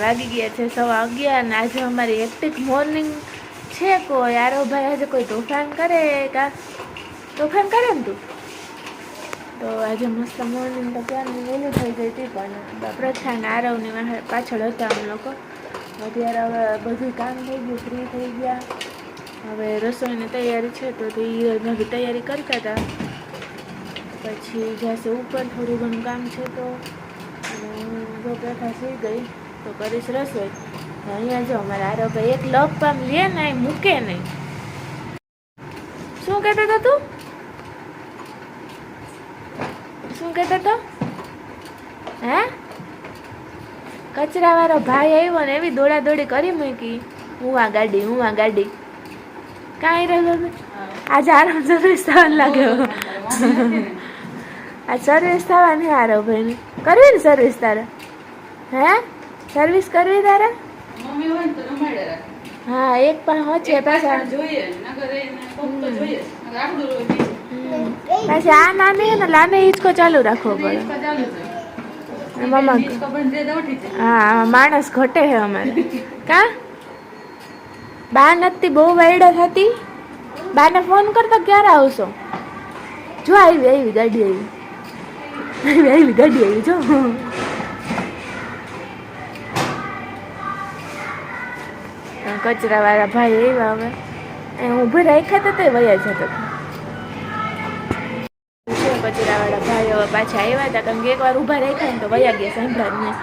વાગી ગયા છે સવા અગિયાર અને આજે અમારી હેક્ટિક મોર્નિંગ છે કોઈ? યારો ભાઈ આજે કોઈ તોફાન કરે કા? તોફાન કરે ને તું? તો આજે મસ્ત મોર્નિંગ તો ક્યારની વહેલી થઈ ગઈ હતી પણ પ્રથાને આરવની પાછળ હતા અમે લોકો. અત્યારે હવે બધું કામ થઈ ગયું ફ્રી થઈ ગયા. હવે રસોઈની તૈયારી છે તો તે બધી તૈયારી કરતા હતા. પછી જશે ઉપર થોડું ઘણું કામ છે તો અને પ્રથા સુઈ ગઈ. તો કરીશ રસોઈ. અહીંયા જો અમારા આરવભાઈ એક લપ પામ લે ને મૂકે નહીં શું કહેતો હતો તું? શું કહેતો હતો? હે? કચરાવાળો ભાઈ આવ્યો ને એવી દોડા દોડી કરી મૂકી. હું આ ગાડી, હું આ ગાડી. કાંઈ રહ્યો આજે આરામ સર્વિસ થવા લાગ્યો. આ સર્વિસ થવાની આરો ભાઈ કરવી ને સર્વિસ તારે. હે? સર્વિસ કરવી તારે? મમ્મી હોય તો રમાડે રાખે. હા એક પણ હોચે પાછા. પાછી આ નાની ને લાંબે હિંચકો ચાલુ રાખવો પડે. હિંચકા ચાલુ છે. અને મામા હિંચકા બંધ થઈ જાય તો ઉઠી જાય. હા માણસ ઘટે છે અમારે. કા? બા નથી બહુ વાયડો થતી. બાને ફોન કરતો ક્યારે આવશો? જો આવી આવી ગાડી આવી. આવી આવી ગાડી આવી જો. કચરા વાળા ભાઈ આવ્યા હવે. એ ઊભી રાખ્યા હતા તે વયા જતો કચરાવાળા કચરા ભાઈ હવે પાછા આવ્યા હતા? કારણ કે એકવાર ઊભા રાખ્યા ને તો વયા ગયા સાંભળા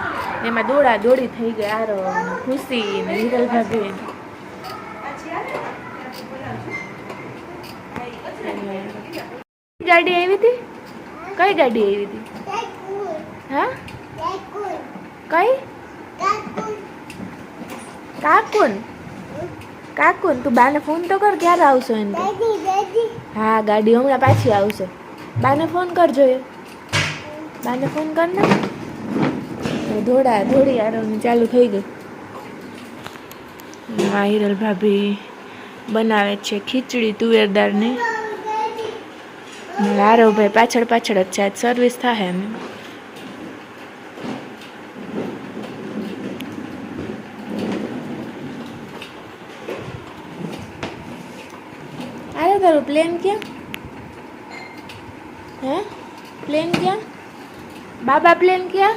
એમાં દોડા દોડી થઈ ગઈ. આરો ખુશી ને હિરલ ભાભી. ગાડી આવી હતી? કઈ ગાડી આવી હતી? હા? કઈ? કાકુન? કાકુન તું બાને ફોન તો કર ક્યારે આવશો એમ હા ગાડી હમણાં પાછી આવશે. બાને ફોન કરજો એ બાને ફોન કર ને. ધોડા ધોડી આરવની ચાલુ થઈ ગઈ. માહિરલ હિરલ ભાભી બનાવે છે ખીચડી તુવેરદારની ભાઈ પાછળ પાછળ જ છે સર્વિસ થાય એમ આરે તારું પ્લેન ક્યાં? હે? પ્લેન ક્યાં? બાબા પ્લેન ક્યાં?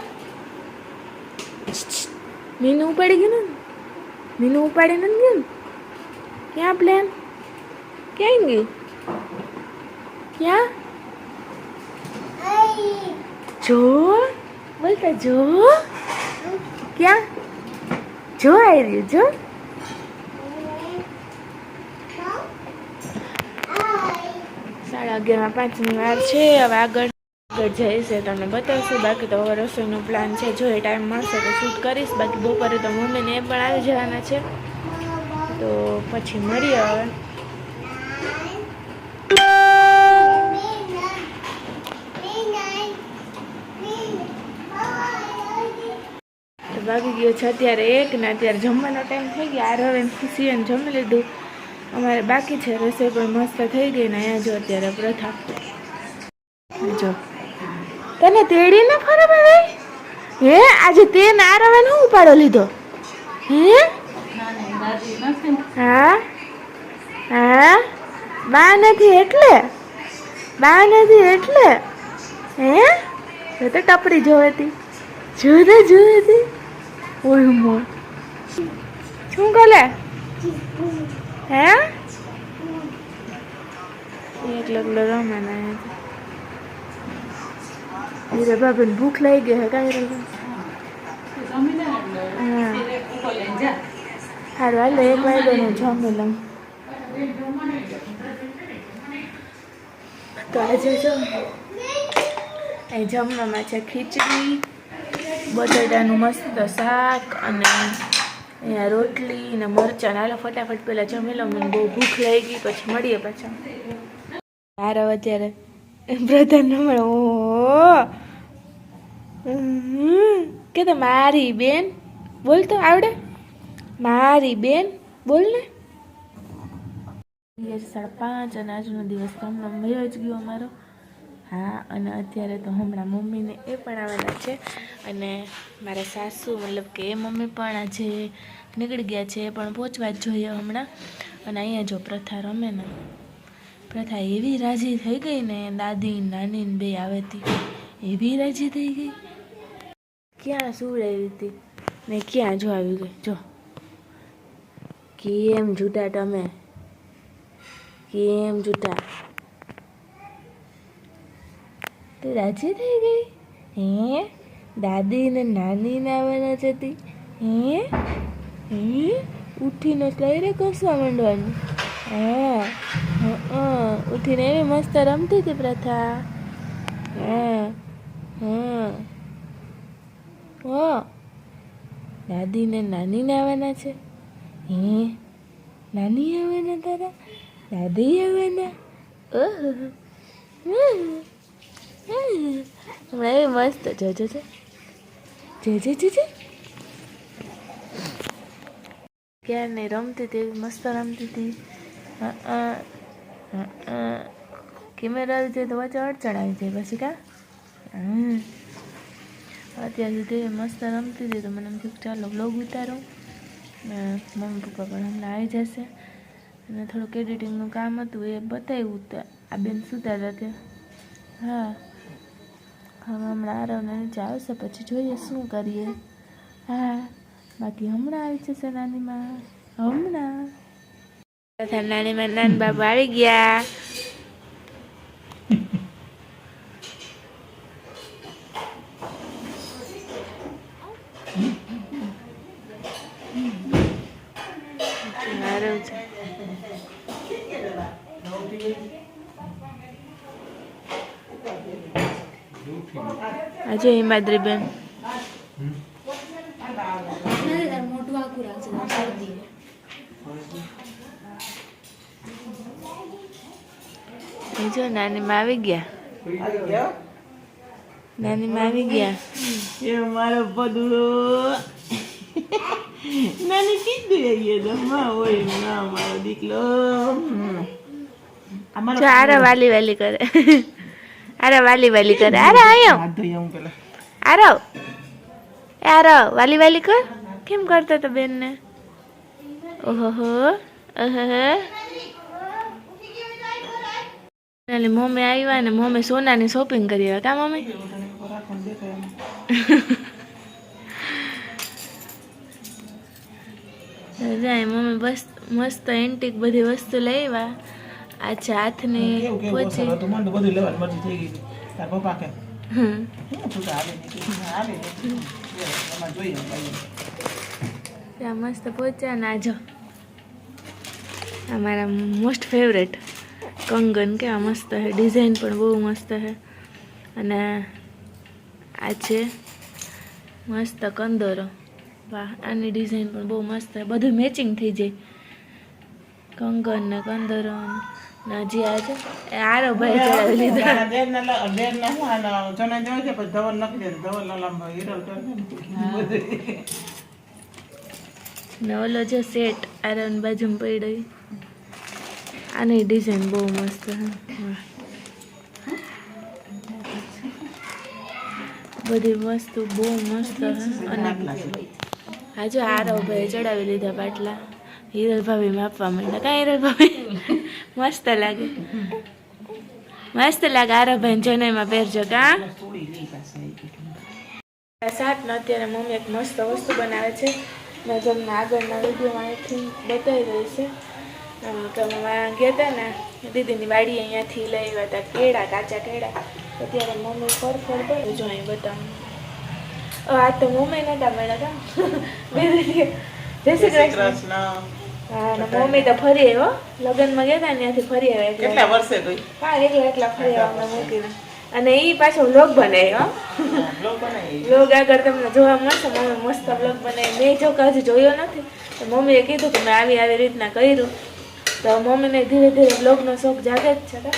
મીનુ ઉપાડી ગયું ને? મીનુ ઉપાડી નથી ગયું ક્યાં પ્લેન? ક્યાં ગયું ક્યાં? જો, બોલતા જો. ક્યાં? જો આવી રહ્યું, જો સાડા અગિયારમાં પાંચમી વાર છે. હવે આગળ આગળ જઈશે તમને બતાવશું. બાકી તો હવે રસોઈનો પ્લાન છે. જો એ ટાઈમ મળશે તો શૂટ કરીશ. બાકી બપોરે તો મમ્મીને એ પણ આવી જવાના છે. તો પછી મળીએ હવે. વાગી ગયો છે અત્યારે એક ને અત્યારે જમવાનો ટાઈમ થઈ ગયો. આર હવે ખુશી જમી લીધું. અમારે બાકી છે, રસોઈ પણ મસ્ત થઈ ગઈ ને અહીંયા જો અત્યારે પ્રથા. જો. તને તેડી ને ફરે ભાઈ હે? આજે તે ના આર નો ઉપાડો લીધો? હે. હા? હા? બા નથી એટલે? બા નથી એટલે? હે? તો તો ટપરી જોવેતી. જોતે જોવેતી ઓય મો શું કરે હે? એકલો એકલો રમે ને હીરે બાબાને ભૂખ લાગી ગઈ હે કાંઈ એટલે જા. સારું હાલો, એક વાગ્યો હું જમી લઉં. તો આજે જો, અહીં જમવામાં છે ખીચડી, બટેટાનું મસ્ત શાક અને અહીંયા રોટલી ને મરચાં હાલો ફટાફટ પહેલાં જમી લો મને બહુ ભૂખ લાગી, પછી મળીએ પાછા. હારો અત્યારે પ્રધાન મળે. ઓ કે તો મારી બેન? બોલ તો આવડે. મારી બેન? બોલ ને. સાડા પાંચ અને આજનો દિવસ તમને વયો જ ગયો અમારો. હા, અને અત્યારે તો હમણાં મમ્મીને એ પણ આવેલા છે. અને મારા સાસુ, મતલબ કે એ મમ્મી પણ આજે નીકળી ગયા છે, એ પણ પહોંચવા જ જોઈએ હમણાં. અને અહીંયા જો પ્રથા રમે ને, પ્રથા એવી રાજી થઈ ગઈ ને, દાદી, નાની બે આવે હતી એવી રાજી થઈ ગઈ. ક્યાં સુવડાવી હતી? ને ક્યાં જો આવી ગઈ? જો. કેમ જૂટા તમે? કેમ જૂટા તે રાજી થઈ ગઈ? હે? દાદી ને નાની ને આવવાના છે તી. હે? હે? ઉઠીને લઈ રે કસવા માંડવાનું. હા હા ઉઠીને એવી મસ્ત રમતી હતી પ્રથા. હા હા. હા. દાદી ને નાની આવવાના છે. હે? નાની આવવાના તારા? દાદી આવવાના? ઓહો. હમણાં એવી મસ્ત જો જો જો જે જે જે જે ક્યાં નહીં રમતી હતી મસ્ત રમતી હતી કેમેરા આવી જાય તો વચ્ચે અડચણ આવી જાય પછી કા. અત્યાર સુધી મસ્ત રમતી હતી તો મને એમ થયું ચાલો બ્લોગ ઉતારો મમ્મી પપ્પા પણ હમણાં આવી જશે અને થોડુંક એડિટિંગનું કામ હતું એ બતાવ્યું આ બેન સુતા હતા હા હમણાં આરવને નીચે છે, પછી જોઈએ શું કરીએ. હા, બાકી હમણાં આવી જશે નાનીમાં હમણાં. નાનીમાં નાન બાબુ આવી ગયા આરવ છે આજે હિમાદ્રી બેન જો નાની માં આવી ગયા. નાની માં આવી ગયા. એ મારો પદડો નાની કીધું એ તો માં હોય ના મારો દીકલો. અમારો જો વાલી વાલી કરે. આરે વાલી વાલી કરે. આરો આયો. હાથ ધોઈ આવું પેલા. આરો. આરો વાલી વાલી કર. કેમ કરતો તો બેન ને ઓહો નાલી મમ્મી આવ્યા ને મમ્મી સોનાની શોપિંગ કરી હતા મમ્મી જાય મમ્મી બસ મસ્ત એન્ટિક બધી વસ્તુ લઈ આવ્યા. આ કેવું પોચી મને તો બધું લેવાની મરજી થઈ ગઈ તાર પપ્પા કે? હમ. ત્યાં મસ્ત પહોંચ્યા ને આજો આ મારા મોસ્ટ ફેવરેટ કંગન કેવા મસ્ત છે. ડિઝાઇન પણ બહુ મસ્ત છે. અને આ છે મસ્ત કંદોરો. વાહ આની ડિઝાઇન પણ બહુ મસ્ત છે. બધું મેચિંગ થઈ જાય. કંગન ને કંદોરો હજી આ છે. આરો ભાઈ ચડાવી લીધા. આના દેરના દેર દેરના હું આના જોને જોઈ છે, પછી ધવલ નાખી દે. ધવલના લાંબા હિરલ કરે ને. ને ઓલો જો સેટ આરન બાજુમાં પડ્યો. આની ડિઝાઇન બહુ મસ્ત છે. બધી વસ્તુ બહુ મસ્ત છે. અને હા જો આરો ભાઈ ચડાવી લીધા બાટલા. હિરલ ભાભી માપવા માંડ્યા. કાંઈ હિરલ ભાભી મસ્ત લાગે મસ્ત લાગે આરો ભાઈ જનયમાં પહેરજો કા સાત. સાતમાં અત્યારે મમ્મી એક મસ્ત વસ્તુ બનાવે છે મેં તમને આગળના વિડીયોમાં અહીંથી બતાવી રહી છે તમે વાં ગયા હતા ને દીદીની વાડી અહીંયાથી લઈ આવ્યા હતા કેળા કાચા કેળા તો ત્યારે મમ્મી ફરફર કરે જો અહીં બતાવું આ તો મમ્મી નતા મળ્યા હતા જય શ્રી કૃષ્ણ મમ્મી તો ફરી આવ્યો લગ્નમાં ગયા હતા ત્યાંથી ફરી આવ્યા કેટલા વર્ષે ગઈ? હા એકલા એટલા ફરી આવ્યા મૂકીને અને એ પાછો વ્લોગ બનાવ્યો હો. બ્લોગ આગળ તમને જોવા મળશે. મમ્મી મસ્ત બ્લોગ બનાવી. મેં જો હજુ જોયો નથી. તો મમ્મીએ કીધું કે મેં આવી આવી રીતના કર્યું. તો મમ્મીને ધીરે ધીરે બ્લોગનો શોખ જાગે જ છે કાં?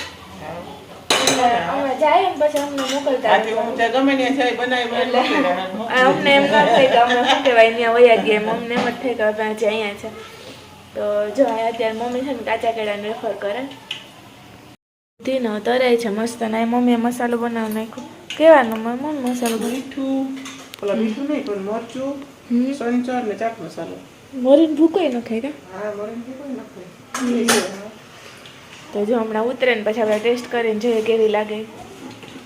જાય પછી અમને એમ ન થાય કે અમે શું કહેવાય ત્યાં વયા ગયા. અમને એમ જ થાય કે અહીંયા છે. તો જો આ અત્યારે મમ્મી છે ને કાચા કેળાને રેફર કરે. ધીનો તરે છે મસ્ત ને મમ્મીએ મસાલો બનાવી નાખ્યો. કેવાનો મમ્મી મસાલો મીઠું પેલા મીઠું નહીં પણ મરચું સંચર ને ચાટ મસાલો. મોરીને ભૂકોય ન ખાઈ કા? હા મરીને ભૂકોય નાખે તો જો હમણાં ઉતરે ને પછી આપણે ટેસ્ટ કરીને જોઈએ કેવી લાગે.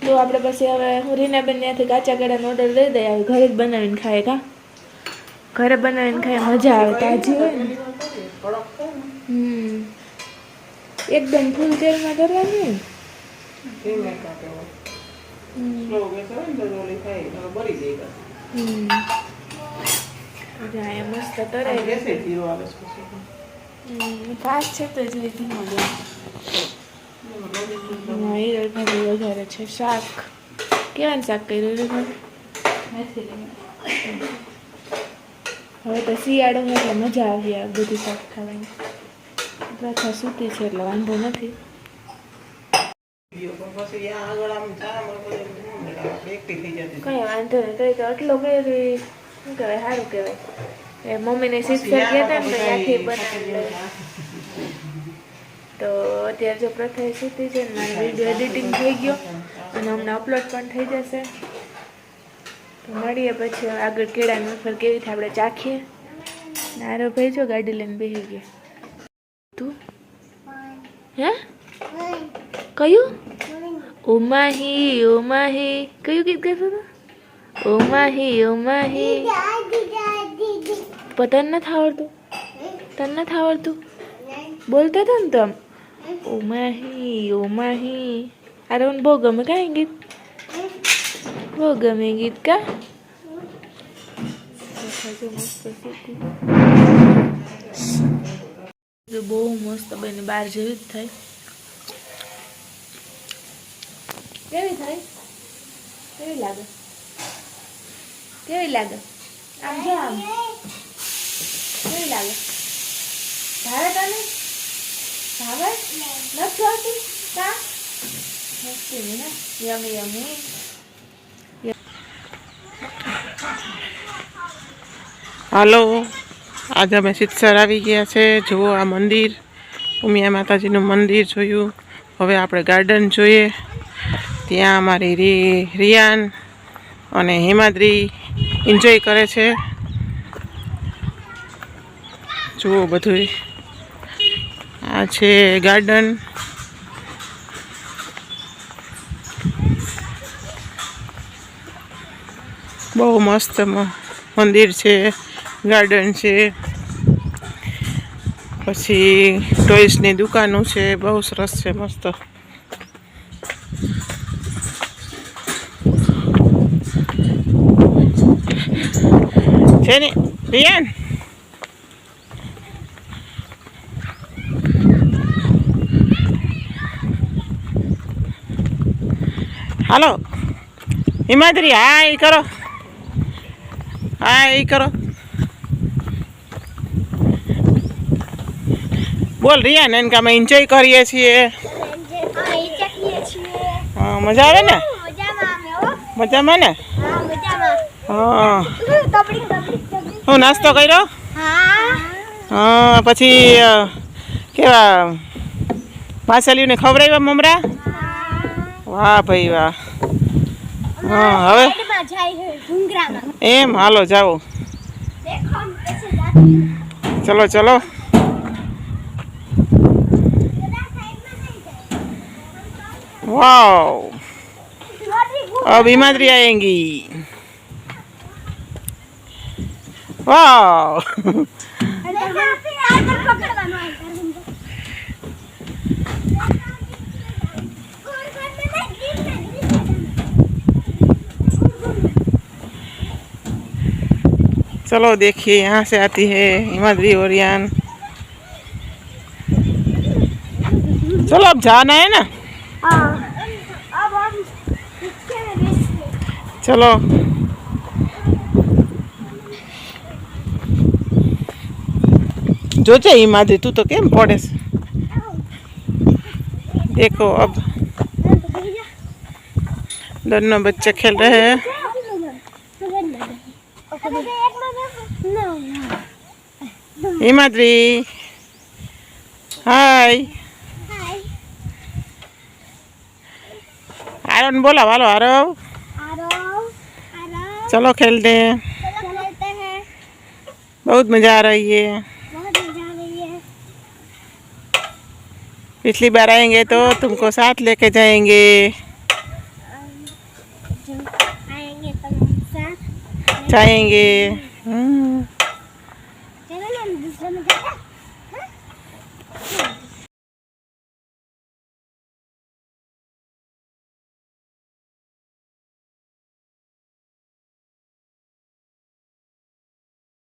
તો આપણે પછી હવે હું રીનાબેન ત્યાંથી કાચા કેળાનો ઓર્ડર દઈ દઈએ ઘરે જ બનાવીને ખાય કા? ઘરે બનાવીને ખાય મજા આવે તાજી હોય ને. થાય હમ. એકદમ ફૂલ તેલમાં કરવાની હોય ને? ધીમે કાઢે સ્લો ગેસ હોય ને તો ઓલી થાય બળી જાય હમ. જાય મસ્ત તરાઈ ગેસ ધીરો આવે છે ફાસ્ટ છે તો એટલે ધીમો જાય હા વધારે છે. શાક. કેવાનું શાક કર્યું હિરલ ભાભી મેથી લીમડા. હવે તો શિયાળો હોય એટલે મજા આવી આ બધું શાક ખાવાની. પ્રથા સૂતી છે એટલે વાંધો નથી. કઈ વાંધો નહીં. તો આટલો કઈ શું કહેવાય, સારું કહેવાય. મમ્મીને થઈ ગયા હતા ને તો ત્યાંથી તો અત્યારે જો પ્રથા સૂતી છે મારો વીડિયો એડિટિંગ થઈ ગયો. અને હમણાં અપલોડ પણ થઈ જશે. મળીએ પછી આગળ કેળાની ઓફર કેવી થાય આપણે ચાખીએ. નારો ભાઈ જો ગાડી લઈને બેસી ગયા. તું? હે? કયું? ઉમાહી ઉમાહી. કયું ગીત ગાતો હતો? ઉમાહી ઉમાહી. પતન તને નથી આવડતું? તને નથી આવડતું? બોલતા હતા ને તો આમ ઉમાહી. ઓમાહી અરે મને બહુ ગમે કાંઈ ગીત? બહુ ગમે ગીત કા? બહુ મસ્ત બને બહાર જેવી જ થાય. કેવી થાય? કેવી લાગે? કેવી લાગે? આમ જો આમ. કેવી લાગે? ભાવે તને? ભાવે? નથી ભાવતી કા? મસ્તી ને યમી યમી. હાલો. આજે અમે સિત્સર આવી ગયા છે. જુઓ આ મંદિર. ઉમિયા માતાજીનું મંદિર જોયું. હવે આપણે ગાર્ડન જોઈએ. ત્યાં અમારી રી, રિયાન અને હિમાદ્રી એન્જોય કરે છે. જુઓ બધું આ છે ગાર્ડન બહુ મસ્ત મંદિર છે ગાર્ડન છે. પછી ટોયસની દુકાનો છે, બહુ સરસ છે, મસ્ત. છે ને, રિયાન? હાલો. હિમાદ્રી, હાય, કરો. હાય કરો. બોલ, રિયા ને કે અમે એન્જોય કરીએ છીએ. હા, મજા આવે ને? મજામાં ને? હા. હું નાસ્તો કર્યો? હા, પછી કેવા ને ખવડાવ્યા મમરા? વાહ, ભાઈ વાહ. હા હવે એમ હાલો જાઓ ચલો ચલો वाओ अब हिमाद्री आएंगी वाओ चलो देखिए यहाँ से आती है हिमाद्री और यान चलो अब जाना है ना अब हम इसके में बेच चलो જોજે હિમાદ્રી તું તો કેમ પડે છે देखो अब दोनों बच्चे खेल रहे हैं हिमाद्री। हाय। आरव ने बोला वालो आरव आरो आरो। चलो खेलते हैं। खेलते हैं। बहुत मज़ा आ रही है। बहुत मज़ा आ रही है। पिछली बार आएँगे तो तुमको साथ लेके जाएँगे। आएँगे तो जाएँगे।